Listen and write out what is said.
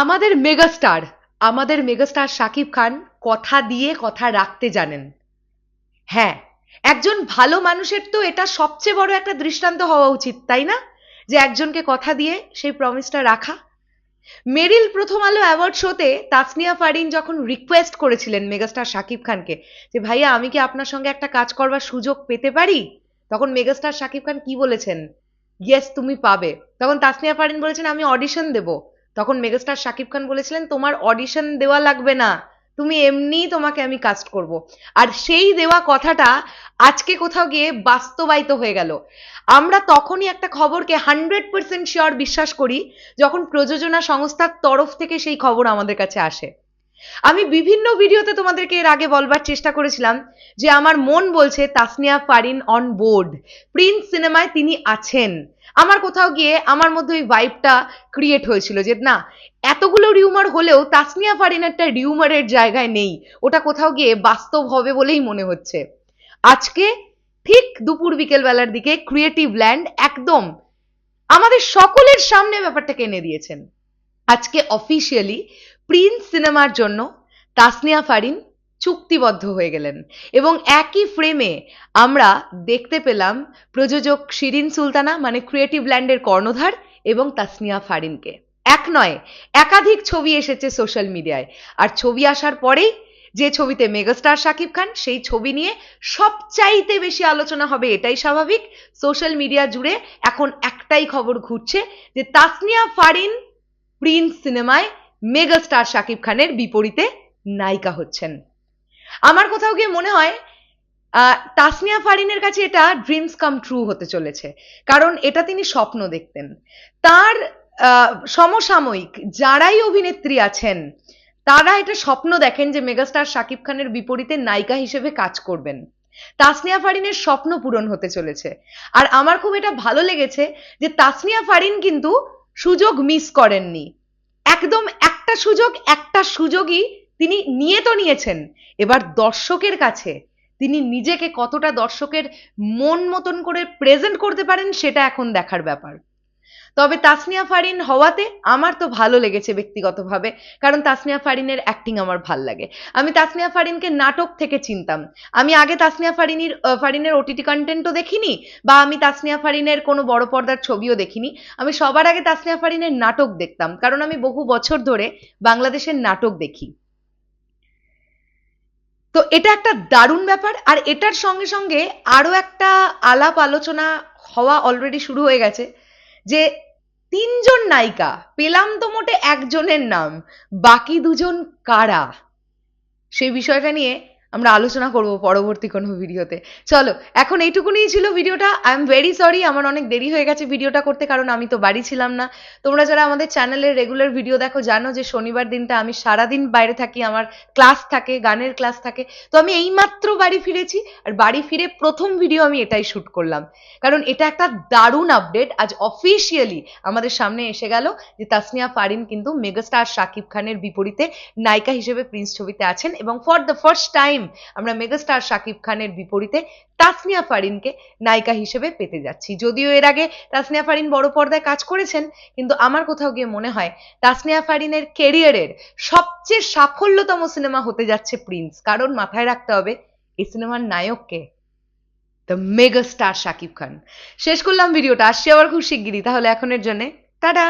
আমাদের মেগাস্টার আমাদের মেগাস্টার শাকিব খান কথা দিয়ে কথা রাখতে জানেন। হ্যাঁ একজন ভালো মানুষের তো এটা সবচেয়ে বড় একটা দৃষ্টান্ত হওয়া উচিত, তাই না? যে একজনকে কথা দিয়ে সেই প্রমিসটা রাখা। মেরিল প্রথম আলো অ্যাওয়ার্ড শোতে তাসনিয়া ফারিন যখন রিকোয়েস্ট করেছিলেন মেগাস্টার শাকিব খানকে যে, ভাইয়া, আমি কি আপনার সঙ্গে একটা কাজ করবার সুযোগ পেতে পারি? তখন মেগাস্টার শাকিব খান কি বলেছেন? ইয়েস তুমি পাবে। তখন তাসনিয়া ফারিন বলেছেন, আমি অডিশন দেব। তখন মেগাস্টার শাকিব খান বলেছিলেন, তোমার অডিশন দেওয়া লাগবে না। তুমি এমনিই তোমাকে আমি কাস্ট করব। আর সেই দেওয়া কথাটা আজকে কোথাও গিয়ে বাস্তবায়িত হয়ে গেল। আমরা তখনই একটা খবরকে হান্ড্রেড পার্সেন্ট শিওর বিশ্বাস করি, যখন প্রযোজনা সংস্থার তরফ থেকে সেই খবর আমাদের কাছে আসে। আমি বিভিন্ন ভিডিওতে তোমাদেরকে এর আগে বলবার চেষ্টা করেছিলাম যে আমার মন বলছে Tasnia Farin on board Prince সিনেমায় তিনি আছেন। আমার কোথাও গিয়ে আমার মধ্যে ওই ভাইবটা ক্রিয়েট হয়েছিল যে না, এতগুলো রিউমার হলেও তাসনিয়া ফারিন একটা রিউমারের জায়গায় নেই। ওটা কোথাও গিয়ে বাস্তব হবে বলেই মনে হচ্ছে। আজকে ঠিক দুপুর বিকেল বেলার দিকে ক্রিয়েটিভ ল্যান্ড একদম আমাদের সকলের সামনে ব্যাপারটাকে এনে দিয়েছেন। আজকে অফিসিয়ালি প্রিন্স সিনেমার জন্য তাসনিয়া ফারিন চুক্তিবদ্ধ হয়ে গেলেন। এবং একই ফ্রেমে আমরা দেখতে পেলাম প্রযোজক শিরিন সুলতানা মানে ক্রিয়েটিভ ল্যান্ডের কর্ণধার, এবং তাসনিয়া ফারিনকে। এক নয়, একাধিক ছবি এসেছে সোশ্যাল মিডিয়ায় আর ছবি আসার পরেই যে ছবিতে মেগাস্টার শাকিব খান, সেই ছবি নিয়ে সবচাইতে বেশি আলোচনা হবে, এটাই স্বাভাবিক। সোশ্যাল মিডিয়া জুড়ে এখন একটাই খবর ঘুরছে যে তাসনিয়া ফারিন প্রিন্স সিনেমায় মেগাস্টার শাকিব খানের বিপরীতে নায়িকা হচ্ছেন। আমার কোথাও গিয়ে মনে হয় আহ, তাসনিয়া ফারিনের কাছে এটা ড্রিমস কাম ট্রু হতে চলেছে। কারণ এটা তিনি স্বপ্ন দেখতেন। তার সমসাময়িক যারাই অভিনেত্রী আছেন তারা এটা স্বপ্ন দেখেন যে মেগাস্টার শাকিব খানের বিপরীতে নায়িকা হিসেবে কাজ করবেন। তাসনিয়া ফারিনের স্বপ্ন পূরণ হতে চলেছে। আর আমার খুব এটা ভালো লেগেছে যে তাসনিয়া ফারিন কিন্তু সুযোগ মিস করেননি। একদম একটা সুযোগ, একটা সুযোগই তিনি নিয়ে তো নিয়েছেন। এবার দর্শকের কাছে তিনি নিজেকে কতটা দর্শকের মন মতন করে প্রেজেন্ট করতে পারেন, সেটা এখন দেখার ব্যাপার। তবে তাসনিয়া ফারিন হওয়াতে আমার তো ভালো লেগেছে ব্যক্তিগতভাবে, কারণ তাসনিয়া ফারিনের অ্যাক্টিং আমার ভালো লাগে। আমি তাসনিয়া ফারিনকে নাটক থেকে চিনতাম। আমি আগে তাসনিয়া ফারিনির ফারিনের ওটিটি কন্টেন্টও দেখিনি, বা আমি তাসনিয়া ফারিনের কোনো বড় পর্দার ছবিও দেখিনি। আমি সবার আগে তাসনিয়া ফারিনের নাটক দেখতাম, কারণ আমি বহু বছর ধরে বাংলাদেশের নাটক দেখি। তো এটা একটা দারুণ ব্যাপার, আর এটার সঙ্গে সঙ্গে আরও একটা আলাপ আলোচনা হওয়া অলরেডি শুরু হয়ে গেছে। যে তিনজন নায়িকা পেলাম তো মোটে একজনের নাম বাকি দুজন কারা? সেই বিষয়টা নিয়ে আমরা আলোচনা করব পরবর্তী কোনো ভিডিওতে। চলো, এখন এইটুকুনিই ছিল ভিডিওটা। আই এম ভেরি সরি আমার অনেক দেরি হয়ে গেছে ভিডিওটা করতে, কারণ আমি তো বাড়ি ছিলাম না। তোমরা যারা আমাদের চ্যানেলের রেগুলার ভিডিও দেখো, জানো যে শনিবার দিনটা আমি সারাদিন বাইরে থাকি, আমার ক্লাস থাকে, গানের ক্লাস থাকে। তো আমি এইমাত্র বাড়ি ফিরেছি, আর বাড়ি ফিরে প্রথম ভিডিও আমি এটাই শুট করলাম। কারণ এটা একটা দারুণ আপডেট আজ অফিসিয়ালি আমাদের সামনে এসে গেল যে তাসনিয়া ফারিন কিন্তু মেগাস্টার শাকিব খানের বিপরীতে নায়িকা হিসেবে প্রিন্স ছবিতে আছেন এবং ফর দ্য ফার্স্ট টাইম আমরা মেগাস্টার শাকিব খানের বিপরীতে তাসনিয়া ফারিনকে নায়িকা হিসেবে পেতে যাচ্ছি। যদিও এর আগে তাসনিয়া ফারিন বড় পর্দায় কাজ করেছেন, কিন্তু আমার কোথাও গিয়ে মনে হয় তাসনিয়া ফারিনের কেরিয়ারের সবচেয়ে সাফল্যতম সিনেমা হতে যাচ্ছে প্রিন্স। কারণ মাথায় রাখতে হবে, এই সিনেমার নায়ককে দ্য মেগাস্টার শাকিব খান। শেষ করলাম ভিডিওটা। আসছি আবার খুব শিগগিরই। তাহলে এখনের জন্যে, টাটা!